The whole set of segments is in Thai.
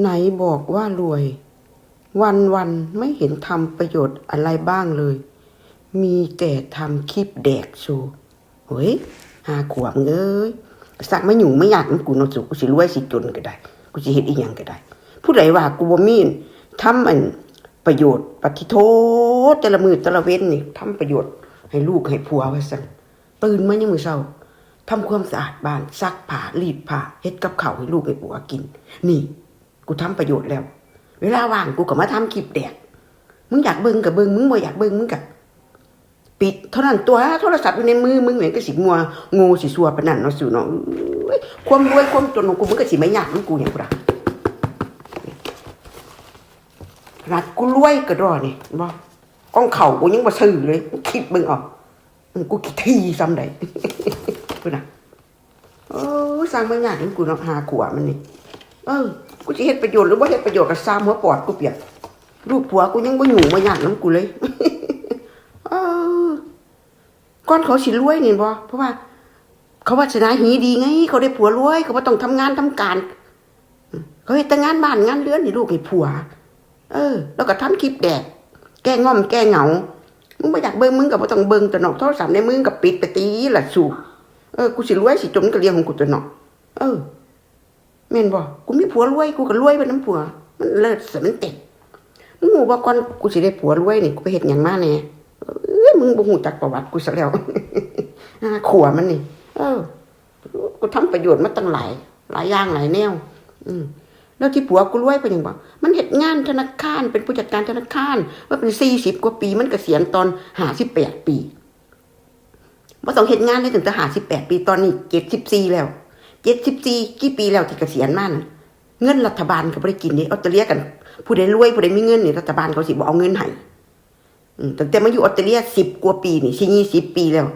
ไหนบอกว่ารวย วันวันไม่เห็นทำประโยชน์อะไรบ้างเลย มีแต่ทำคลิปแดกโชว์เฮ้ยหาขวบเอ้ยสักไม่อยู่ไม่อยากมันกูนอนสุกูสิรวยสิจนก็ได้ กูสิเฮ็ดอีหยังก็ได้ ผู้ใดว่ากูบ่มีทำอันประโยชน์ปฏิโทษแต่ละมือแต่ละเว้นนี่ทำประโยชน์ให้ลูกให้ผัวไว้ซั่นตื่นมายังมือเช้าทำความสะอาดบ้านซักผ้ารีดผ้าเฮ็ดกับข้าวให้ลูกให้ผัวกิน นี่ กูทำประโยชน์แล้ว เวลาว่างกูก็มาทำคลิปแดกมึงอยากเบิ่งกับเบิ่งมึงบ่อยากเบิ่งมึงกับปิดเท่านั้นตัวโทรศัพท์อยู่ในมือมึงเหมือนก็สิงัวงูสิสัวปนนั้นเนาะสู่เนาะเอ้ยความรวยความจนของกูมึงก็สิไม่ยากมึงกูอย่างกูละขนาดกูรวยก็รอนี่บ่ก้องเข่ากูยังบ่ซื้อเลยคิดเบิ่งเออกกูคิดทีซ้ำใดพุ่นนะโอ้สร้างไม่ยากมึงกูเนาะหาขวมันนี่ เออ กูจะเฮ็ดประโยชน์หรือว่าเฮ็ดประโยชน์กับซ้ำหัวปอดกูเปียกลูกผัวกูยังบ่อยู่บ่ยากน้ำกูเลยเออก่อนเขาสิรวยนี่บ่เพราะว่า เขาวาสนาหีดีไง เขาได้ผัวรวย เขาบ่ต้องทำงานทำการ เขาเฮ็ดแต่งานบ้านงานเรือนให้ลูกให้ผัว เออ แล้วก็ทำคลิปแดกแก้ง่อมแก้เหงา มึงบ่อยากเบิ่งมึงก็บ่ต้องเบิ่งแต่นอกโทรศัพท์ในมึงก็ปิดไปตีละสู่เออ กูสิรวยสิจนก็เรื่องของกูตัวเนาะเออ แม่นบ่กูมีผัวรวยกูก็รวยไปน้ำผัว มันเลิศสมันเต็กมึงรู้ว่ก่อนกูสิได้ผัวรวยนี่กูไปเฮ็ดหยังมาแน่เอ้ยมึงบ่ฮู้จักประวัติกูซะแล้วอ่าขัวมันนี่ เออ กูทำประโยชน์มาตั้งหลาย หลายอย่างหลายแนว อืมแล้วที่ผัวกูรวยไปยังบ่มันเฮ็ดงานธนาคารเป็นผู้จัดการธนาคารว่าเป็น40กว่าปี มันเกษียณตอน58ปีบ่ต้องเฮ็ดงานได้ถึงแต่58ปีตอนนี้74แล้ว เจ็ดสิบสี่กี่ปีแล้วที่เกษียณมานะเงินรัฐบาลก็บ่ได้กินนี่ออสเตรเลียกัน ผู้ใดรวยผู้ใดมีเงินนี่รัฐบาลเขาสิบ่เอาเงินให้ตั้งแต่มาอยู่ออสเตรเลียสิบกว่าปีนี่สิยี่สิบปีแล้ว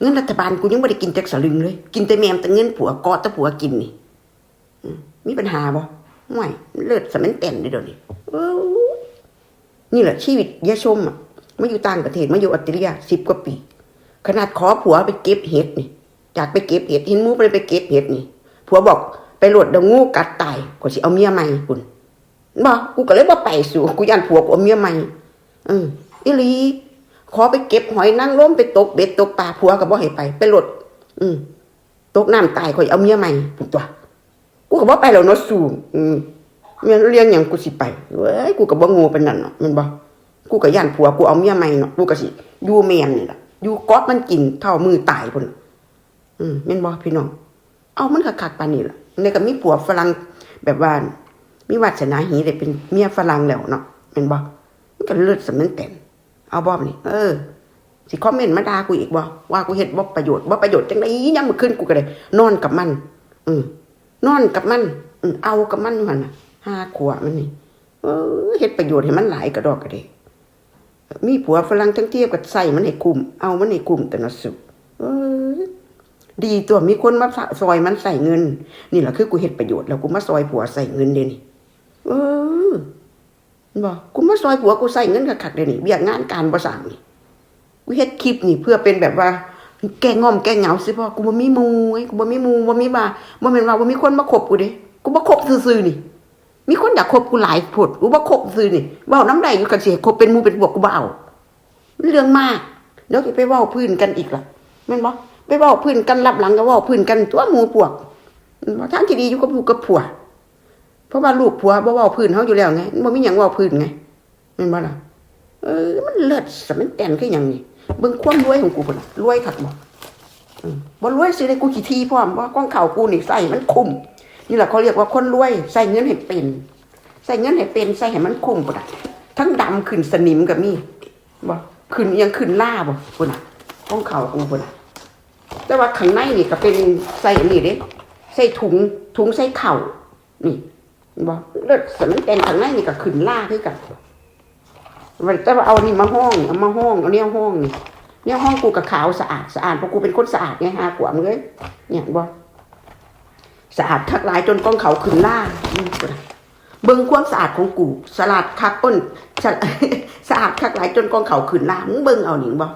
เงินรัฐบาลกูยังบ่ได้กินจักสลึงเลย กินแต่แมมแต่เงินผัวกอดแต่ผัวกินนี่มีปัญหาบ่ห่วยเลิศสมันแต่นเลยเดี๋ยวนี้นี่แหละชีวิตยะชมอะมาอยู่ต่างประเทศมาอยู่ออสเตรเลียสิบกว่าปี ขนาดขอผัวไปเก็บเห็ดนี่ อยากไปเก็บเห็ดเห็นมูไปไปเก็บเห็ดนี่ผัวบอกไปโหลดดยวงูกัดตายก็สิเอาเมียใหม่คุณบอกกูก็เลยบ่ไปสู่กูยันผัวกูเอาเมียใหม่เอออีลีขอไปเก็บหอยนางรมไปตกเบ็ดตกปลาผัวก็บ่ให้ไป ไปโหลด อืมตกน้ำตายก็เอาเมียใหม่พุ่นตัวกูก็บ่ไปแล้วเนาะสู่อืมเมียเลี้ยงหยังกูสิไปเว้ยกูก็บ่โงูปานนั้นเนาะมันบ่กูก็ย่านผัวกูเอาเมียใหม่เนาะกูก็สิอยู่แม่นนี่ล่ะอยู่กอดมันกินเท่ามือตายพุ่น อืมแม่นบ่พี่น้อง เอามันคักๆปานนี้ล่ะนี่ก็มีผัวฝรั่งแบบว่ามีวาสนาหีได้เป็นเมียฝรั่งแล้วเนาะแม่นบ่มันก็เลิศสำนันแต่นเอาบ่นี่ เออสิคอมเมนต์มาด่ากูอีกบ่ว่ากูเฮ็ดบ่ประโยชน์บ่ประโยชน์จังได๋ยังมื้อคืนกูก็ได้นอนกับมัน อืมนอนกับมันอืมเอากับมันอยู่หั่นน่ะห้าขวบมันนี่เออเฮ็ดประโยชน์ให้มันหลายกระดอกกระเดะมีผัวฝรั่งทั้งเทียบกับใส่มันให้คุมเอามันให้คุมแต่นะสุเออ ดีตัวมีคนมาซอยมันใส่เงิน นี่แหละคือกูเฮ็ดประโยชน์แล้วกูมาซอยผัวใส่เงินเดี๋ยวนี้เออบอกกูมาซอยผัวกูใส่เงินคักเดี๋ยวนี้เบียกงานการบ่สั่งนี่กูเฮ็ดคลิปนี่เพื่อเป็นแบบว่า แกงอมแก้เหงาสิพ่อกูบ่มีมู่ไงกูบ่มีมู่บ่มีบ่าบ่แม่นว่าบ่มีคนมาคบกูเด้กูบ่คบซื่อๆนี่ มีคนอยากคบกูหลายผดกูบ่คบซื่อนี่เว้าน้ำใดอยู่กันสิให้คบเป็นมูเป็นพวกกูบ่เอาเรื่องมากเดี๋ยวสิไปเว้าพื้นกันอีกล่ะแม่นบ่ ไปเว้าพื้นกันรับหลังก็เว้าพื้นกันตัวหมู่พวกบ่ทางที่ดีอยู่กับลูกกับผัว เพราะว่าลูกผัวบ่เว้าพื้นเฮาอยู่แล้วไงมันบ่มีหยังว้าพื้นไงแม่นบ่ล่ะเออ มันเลิศสมันแต่นคือหยังนี่เบิ่งความรวยของกูพุ่นน่ะรวยคักบ่บ่รวยสิได้กูขี้ทีพร้อมบ่าก้องข้าวกูนี่ใส่มันคุ้มนี่แหละเขาเรียกว่าคนรวยใส่เงินให้เป็นใส่เงินให้เป็นใส่ให้มันคุ้มพุ่นน่ะทั้งดำขึ้นสนิมก็มีบ่ขึ้นยังขึ้นล่าบ่พุ่นน่ะก้องข้าวกูพุ่นน่ะ แต่ว่าข้างในนี่ก็เป็นใส่นนี้เด้ใส่ถุงถุงใส่เข่านี่บอกเลือดสมันเป็นข้างในนี่ก็ขึ้นล่าคือกันวันแต่ว่าเอานี่มาห้องเอามาห้องเอาเนี่ยห้องนี่เนี่ยห้องกูกับขาวสะอาดสะอาดเพราะกูเป็นคนสะอาดไงฮะกว่ามึงเลยเนี่ยบอกสะอาดทักหลายจนกองเขาขึ้นล่าเบิ่งความสะอาดของกูสะอาดคักอ้นสะอาดคักหลายจนกองเขาขึ้นล่ามึงเบิ่งเอาหนิบ่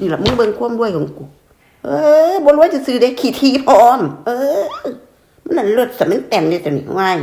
นี่แหละมึงเบิ่งความรวยของกู เออบนรวยจะซื้อได้ขี่ทีพร้อม เออ มันนั่นเลิศสมันแต่นเลยตัวนี้ว่าย